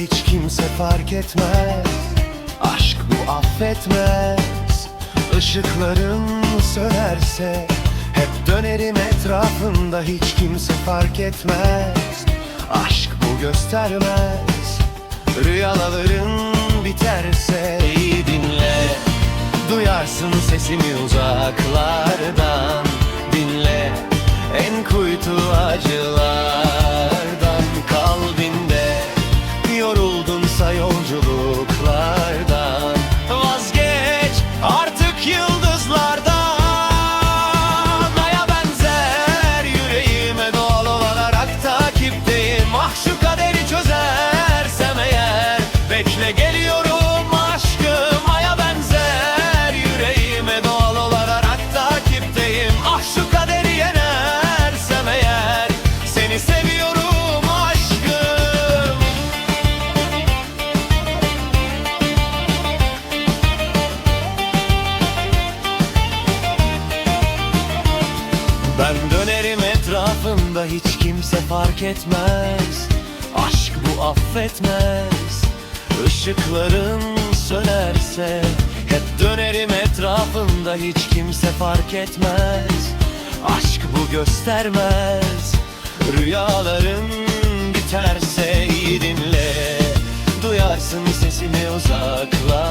hiç kimse fark etmez. Aşk bu affetmez. Işıkların sönerse Hep dönerim etrafında hiç kimse fark etmez. Aşk bu göstermez. Rüyaların biterse iyi dinle. Duyarsın sesimi uzaklardan Dinle. En kuytu acılardan etrafımda hiç kimse fark etmez. Aşk bu affetmez. Işıkların sönerse Hep dönerim etrafımda hiç kimse fark etmez. Aşk bu göstermez. Rüyaların biterse iyi dinle. Duyarsın sesimi uzaklardan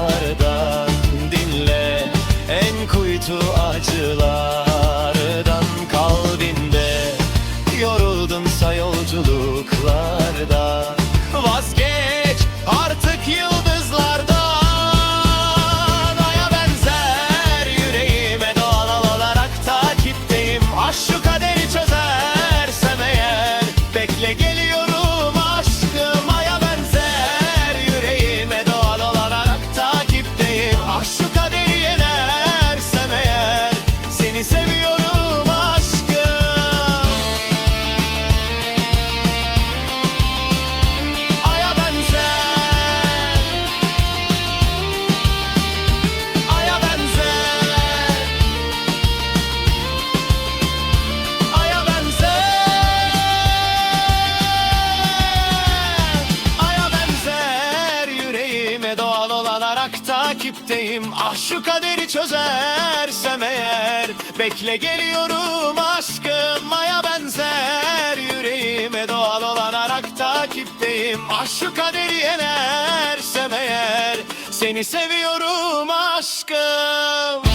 doğal olarak takipteyim Ah şu kaderi çözersem eğer Bekle geliyorum aşkım Aya benzer Yüreğime. Doğal olarak takipteyim Ah şu kaderi yenersem eğer Seni seviyorum aşkım